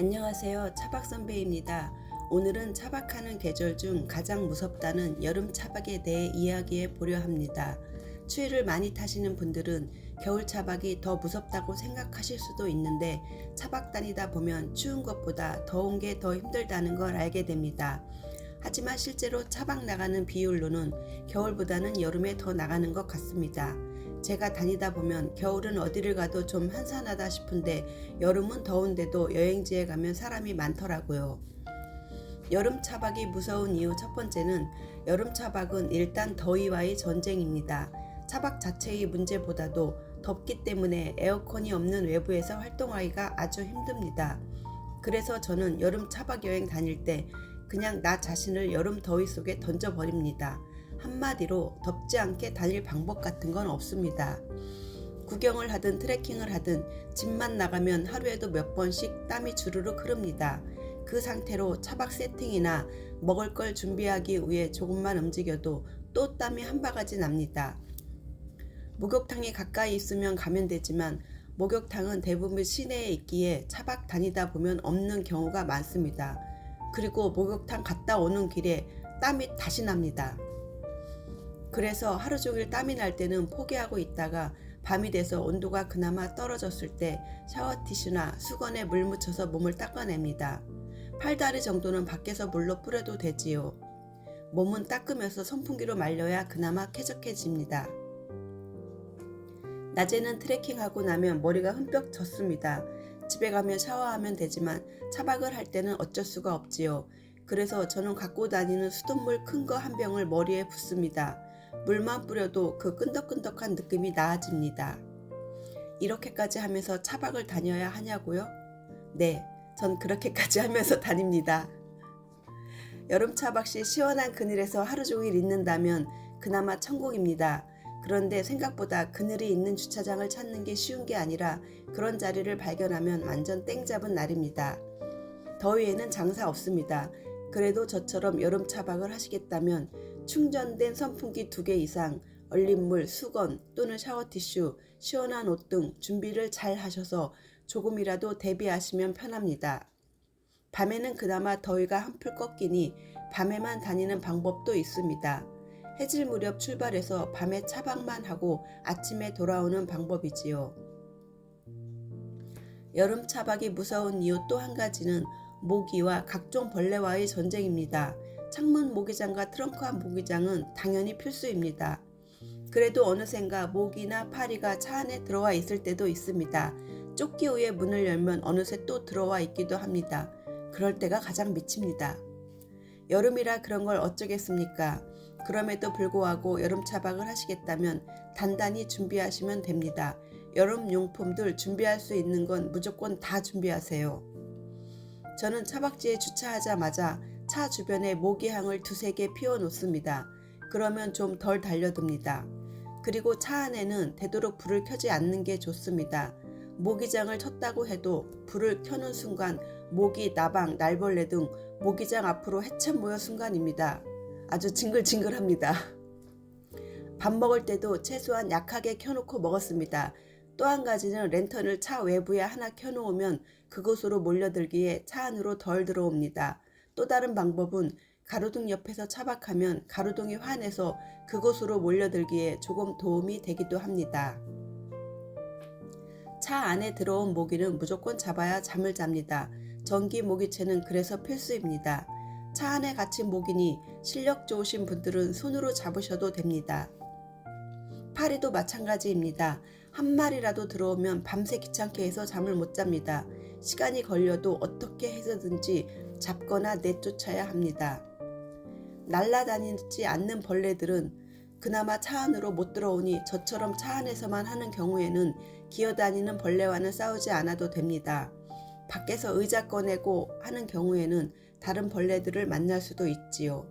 안녕하세요. 차박 선배입니다. 오늘은 차박하는 계절 중 가장 무섭다는 여름 차박에 대해 이야기해 보려 합니다. 추위를 많이 타시는 분들은 겨울 차박이 더 무섭다고 생각하실 수도 있는데 차박 다니다 보면 추운 것보다 더운 게 더 힘들다는 걸 알게 됩니다. 하지만 실제로 차박 나가는 비율로는 겨울보다는 여름에 더 나가는 것 같습니다. 제가 다니다 보면 겨울은 어디를 가도 좀 한산하다 싶은데 여름은 더운데도 여행지에 가면 사람이 많더라고요. 여름 차박이 무서운 이유 첫 번째는 여름 차박은 일단 더위와의 전쟁입니다. 차박 자체의 문제보다도 덥기 때문에 에어컨이 없는 외부에서 활동하기가 아주 힘듭니다. 그래서 저는 여름 차박 여행 다닐 때 그냥 나 자신을 여름 더위 속에 던져버립니다. 한마디로 덥지 않게 다닐 방법 같은 건 없습니다. 구경을 하든 트레킹을 하든 집만 나가면 하루에도 몇 번씩 땀이 주르륵 흐릅니다. 그 상태로 차박 세팅이나 먹을 걸 준비하기 위해 조금만 움직여도 또 땀이 한 바가지 납니다. 목욕탕이 가까이 있으면 가면 되지만 목욕탕은 대부분 시내에 있기에 차박 다니다 보면 없는 경우가 많습니다. 그리고 목욕탕 갔다 오는 길에 땀이 다시 납니다. 그래서 하루 종일 땀이 날 때는 포기하고 있다가 밤이 돼서 온도가 그나마 떨어졌을 때 샤워 티슈나 수건에 물 묻혀서 몸을 닦아냅니다. 팔다리 정도는 밖에서 물로 뿌려도 되지요. 몸은 닦으면서 선풍기로 말려야 그나마 쾌적해집니다. 낮에는 트레킹하고 나면 머리가 흠뻑 젖습니다. 집에 가면 샤워하면 되지만 차박을 할 때는 어쩔 수가 없지요. 그래서 저는 갖고 다니는 수돗물 큰 거 한 병을 머리에 붓습니다. 물만 뿌려도 그 끈덕끈덕한 느낌이 나아집니다. 이렇게까지 하면서 차박을 다녀야 하냐고요? 네, 전 그렇게까지 하면서 다닙니다. 여름 차박 시 시원한 그늘에서 하루 종일 있는다면 그나마 천국입니다. 그런데 생각보다 그늘이 있는 주차장을 찾는 게 쉬운 게 아니라 그런 자리를 발견하면 완전 땡 잡은 날입니다. 더위에는 장사 없습니다. 그래도 저처럼 여름 차박을 하시겠다면 충전된 선풍기 두 개 이상, 얼린 물, 수건 또는 샤워티슈, 시원한 옷 등 준비를 잘 하셔서 조금이라도 대비하시면 편합니다. 밤에는 그나마 더위가 한풀 꺾이니 밤에만 다니는 방법도 있습니다. 해질 무렵 출발해서 밤에 차박만 하고 아침에 돌아오는 방법이지요. 여름 차박이 무서운 이유 또 한 가지는 모기와 각종 벌레와의 전쟁입니다. 창문 모기장과 트렁크한 모기장은 당연히 필수입니다. 그래도 어느샌가 모기나 파리가 차 안에 들어와 있을 때도 있습니다. 조끼 위에 문을 열면 어느새 또 들어와 있기도 합니다. 그럴 때가 가장 미칩니다. 여름이라 그런 걸 어쩌겠습니까? 그럼에도 불구하고 여름 차박을 하시겠다면 단단히 준비하시면 됩니다. 여름 용품들 준비할 수 있는 건 무조건 다 준비하세요. 저는 차박지에 주차하자마자 차 주변에 모기향을 두세 개 피워 놓습니다. 그러면 좀 덜 달려듭니다. 그리고 차 안에는 되도록 불을 켜지 않는 게 좋습니다. 모기장을 쳤다고 해도 불을 켜는 순간 모기, 나방, 날벌레 등 모기장 앞으로 해참 모여 순간입니다. 아주 징글징글합니다. 밥 먹을 때도 최소한 약하게 켜놓고 먹었습니다. 또 한 가지는 랜턴을 차 외부에 하나 켜놓으면 그곳으로 몰려들기에 차 안으로 덜 들어옵니다. 또 다른 방법은 가로등 옆에서 차박하면 가로등이 환해서 그곳으로 몰려들기에 조금 도움이 되기도 합니다. 차 안에 들어온 모기는 무조건 잡아야 잠을 잡니다. 전기 모기채는 그래서 필수입니다. 차 안에 갇힌 모기니 실력 좋으신 분들은 손으로 잡으셔도 됩니다. 파리도 마찬가지입니다. 한 마리라도 들어오면 밤새 귀찮게 해서 잠을 못 잡니다. 시간이 걸려도 어떻게 해서든지 잡거나 내쫓아야 합니다. 날아다니지 않는 벌레들은 그나마 차 안으로 못 들어오니 저처럼 차 안에서만 하는 경우에는 기어다니는 벌레와는 싸우지 않아도 됩니다. 밖에서 의자 꺼내고 하는 경우에는 다른 벌레들을 만날 수도 있지요.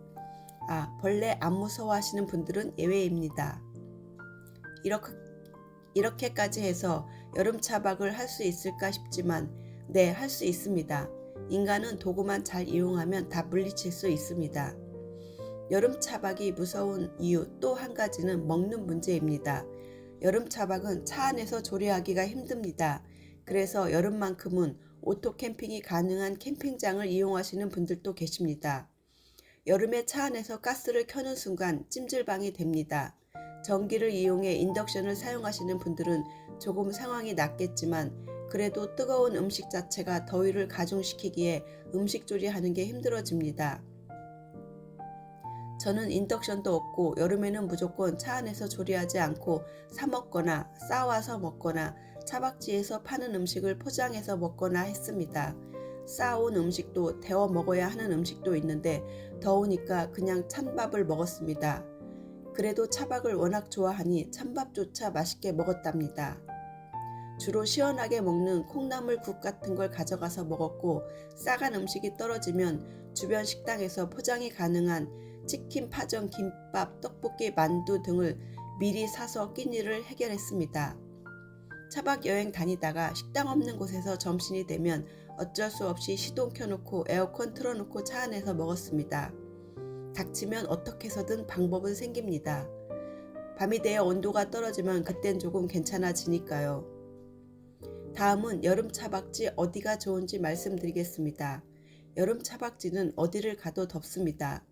아, 벌레 안 무서워하시는 분들은 예외입니다. 이렇게, 이렇게까지 해서 여름 차박을 할 수 있을까 싶지만, 네, 할 수 있습니다. 인간은 도구만 잘 이용하면 다 물리칠 수 있습니다. 여름 차박이 무서운 이유 또 한 가지는 먹는 문제입니다. 여름 차박은 차 안에서 조리하기가 힘듭니다. 그래서 여름만큼은 오토 캠핑이 가능한 캠핑장을 이용하시는 분들도 계십니다. 여름에 차 안에서 가스를 켜는 순간 찜질방이 됩니다. 전기를 이용해 인덕션을 사용하시는 분들은 조금 상황이 낫겠지만 그래도 뜨거운 음식 자체가 더위를 가중시키기에 음식 조리하는 게 힘들어집니다. 저는 인덕션도 없고 여름에는 무조건 차 안에서 조리하지 않고 사 먹거나 싸와서 먹거나 차박지에서 파는 음식을 포장해서 먹거나 했습니다. 싸온 음식도 데워 먹어야 하는 음식도 있는데 더우니까 그냥 찬밥을 먹었습니다. 그래도 차박을 워낙 좋아하니 찬밥조차 맛있게 먹었답니다. 주로 시원하게 먹는 콩나물 국 같은 걸 가져가서 먹었고 싸간 음식이 떨어지면 주변 식당에서 포장이 가능한 치킨, 파전, 김밥, 떡볶이, 만두 등을 미리 사서 끼니를 해결했습니다. 차박 여행 다니다가 식당 없는 곳에서 점심이 되면 어쩔 수 없이 시동 켜놓고 에어컨 틀어놓고 차 안에서 먹었습니다. 닥치면 어떻게 해서든 방법은 생깁니다. 밤이 되어 온도가 떨어지면 그땐 조금 괜찮아지니까요. 다음은 여름 차박지 어디가 좋은지 말씀드리겠습니다. 여름 차박지는 어디를 가도 덥습니다.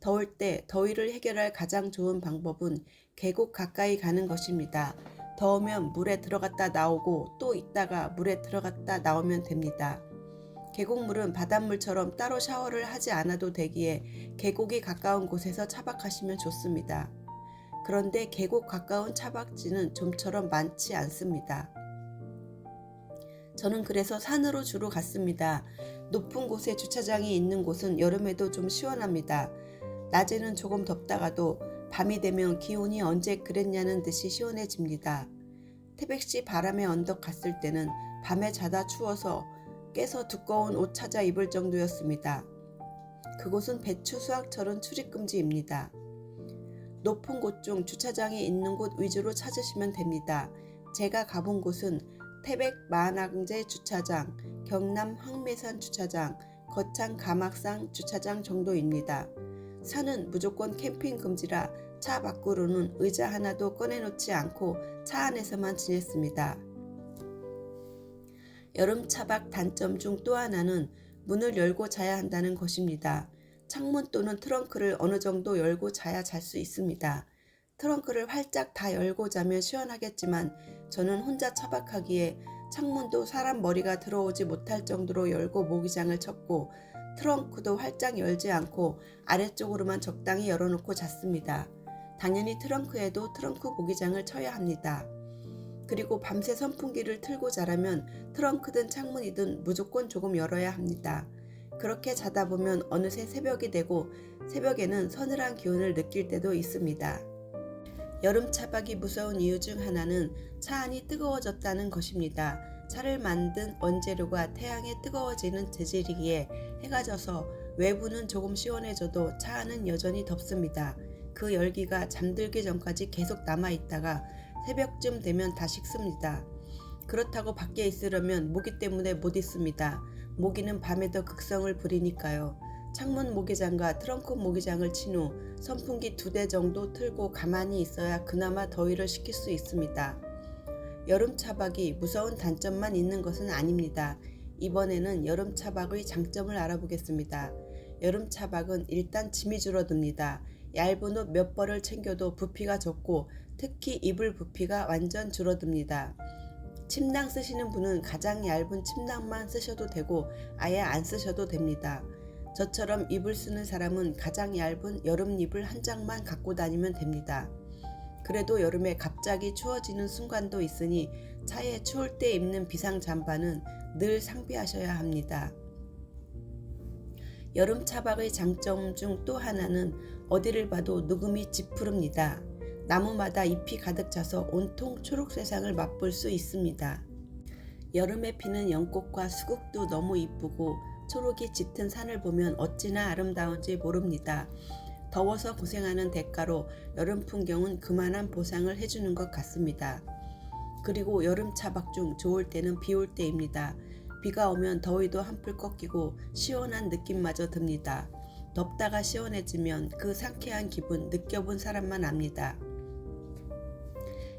더울 때 더위를 해결할 가장 좋은 방법은 계곡 가까이 가는 것입니다. 더우면 물에 들어갔다 나오고 또 있다가 물에 들어갔다 나오면 됩니다. 계곡물은 바닷물처럼 따로 샤워를 하지 않아도 되기에 계곡이 가까운 곳에서 차박하시면 좋습니다. 그런데 계곡 가까운 차박지는 좀처럼 많지 않습니다. 저는 그래서 산으로 주로 갔습니다. 높은 곳에 주차장이 있는 곳은 여름에도 좀 시원합니다. 낮에는 조금 덥다가도 밤이 되면 기온이 언제 그랬냐는 듯이 시원해집니다. 태백시 바람의 언덕 갔을 때는 밤에 자다 추워서 깨서 두꺼운 옷 찾아 입을 정도였습니다. 그곳은 배추 수확철은 출입금지입니다. 높은 곳 중 주차장이 있는 곳 위주로 찾으시면 됩니다. 제가 가본 곳은 태백 만항제 주차장, 경남 황매산 주차장, 거창 가막상 주차장 정도입니다. 산은 무조건 캠핑 금지라 차 밖으로는 의자 하나도 꺼내놓지 않고 차 안에서만 지냈습니다. 여름 차박 단점 중 또 하나는 문을 열고 자야 한다는 것입니다. 창문 또는 트렁크를 어느 정도 열고 자야 잘 수 있습니다. 트렁크를 활짝 다 열고 자면 시원하겠지만 저는 혼자 차박하기에 창문도 사람 머리가 들어오지 못할 정도로 열고 모기장을 쳤고 트렁크도 활짝 열지 않고 아래쪽으로만 적당히 열어놓고 잤습니다. 당연히 트렁크에도 트렁크 모기장을 쳐야 합니다. 그리고 밤새 선풍기를 틀고 자라면 트렁크든 창문이든 무조건 조금 열어야 합니다. 그렇게 자다 보면 어느새 새벽이 되고 새벽에는 서늘한 기운을 느낄 때도 있습니다. 여름 차박이 무서운 이유 중 하나는 차 안이 뜨거워졌다는 것입니다. 차를 만든 원재료가 태양에 뜨거워지는 재질이기에 해가 져서 외부는 조금 시원해져도 차 안은 여전히 덥습니다. 그 열기가 잠들기 전까지 계속 남아 있다가 새벽쯤 되면 다 식습니다. 그렇다고 밖에 있으려면 모기 때문에 못 있습니다. 모기는 밤에 더 극성을 부리니까요. 창문 모기장과 트렁크 모기장을 친 후 선풍기 두 대 정도 틀고 가만히 있어야 그나마 더위를 식힐 수 있습니다. 여름 차박이 무서운 단점만 있는 것은 아닙니다. 이번에는 여름 차박의 장점을 알아보겠습니다. 여름 차박은 일단 짐이 줄어듭니다. 얇은 옷 몇 벌을 챙겨도 부피가 적고 특히 이불 부피가 완전 줄어듭니다. 침낭 쓰시는 분은 가장 얇은 침낭만 쓰셔도 되고 아예 안 쓰셔도 됩니다. 저처럼 이불 쓰는 사람은 가장 얇은 여름 이불 한 장만 갖고 다니면 됩니다. 그래도 여름에 갑자기 추워지는 순간도 있으니 차에 추울 때 입는 비상 잠바는 늘 상비하셔야 합니다. 여름 차박의 장점 중 또 하나는 어디를 봐도 누금이 짙푸릅니다. 나무마다 잎이 가득 차서 온통 초록 세상을 맛볼 수 있습니다. 여름에 피는 연꽃과 수국도 너무 이쁘고 초록이 짙은 산을 보면 어찌나 아름다운지 모릅니다. 더워서 고생하는 대가로 여름 풍경은 그만한 보상을 해주는 것 같습니다. 그리고 여름 차박 중 좋을 때는 비 올 때입니다. 비가 오면 더위도 한풀 꺾이고 시원한 느낌마저 듭니다. 덥다가 시원해지면 그 상쾌한 기분 느껴본 사람만 압니다.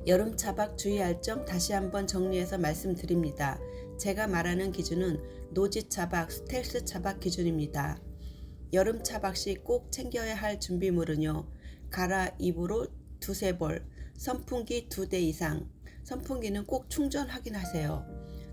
여름 차박 주의할 점 다시 한번 정리해서 말씀드립니다. 제가 말하는 기준은 노지 차박, 스텔스 차박 기준입니다. 여름 차박 시 꼭 챙겨야 할 준비물은요. 가라 입으로 두세 벌, 선풍기 두 대 이상. 선풍기는 꼭 충전 확인하세요.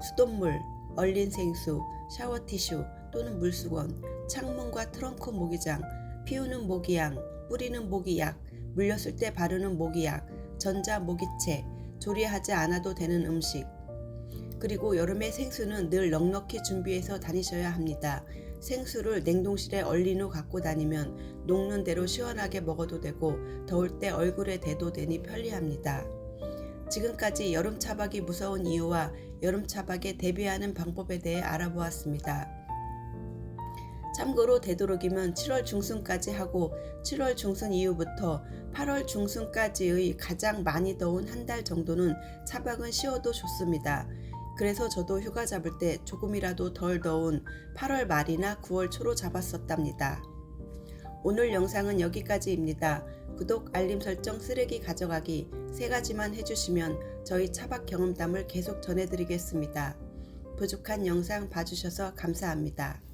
수돗물, 얼린 생수, 샤워 티슈 또는 물수건, 창문과 트렁크 모기장, 피우는 모기향, 뿌리는 모기약, 물렸을 때 바르는 모기약, 전자 모기채, 조리하지 않아도 되는 음식. 그리고 여름에 생수는 늘 넉넉히 준비해서 다니셔야 합니다. 생수를 냉동실에 얼린 후 갖고 다니면 녹는 대로 시원하게 먹어도 되고 더울 때 얼굴에 대도 되니 편리합니다. 지금까지 여름 차박이 무서운 이유와 여름 차박에 대비하는 방법에 대해 알아보았습니다. 참고로 되도록이면 7월 중순까지 하고 7월 중순 이후부터 8월 중순까지의 가장 많이 더운 한 달 정도는 차박은 쉬어도 좋습니다. 그래서 저도 휴가 잡을 때 조금이라도 덜 더운 8월 말이나 9월 초로 잡았었답니다. 오늘 영상은 여기까지입니다. 구독, 알림 설정, 쓰레기 가져가기 세 가지만 해주시면 저희 차박 경험담을 계속 전해드리겠습니다. 부족한 영상 봐주셔서 감사합니다.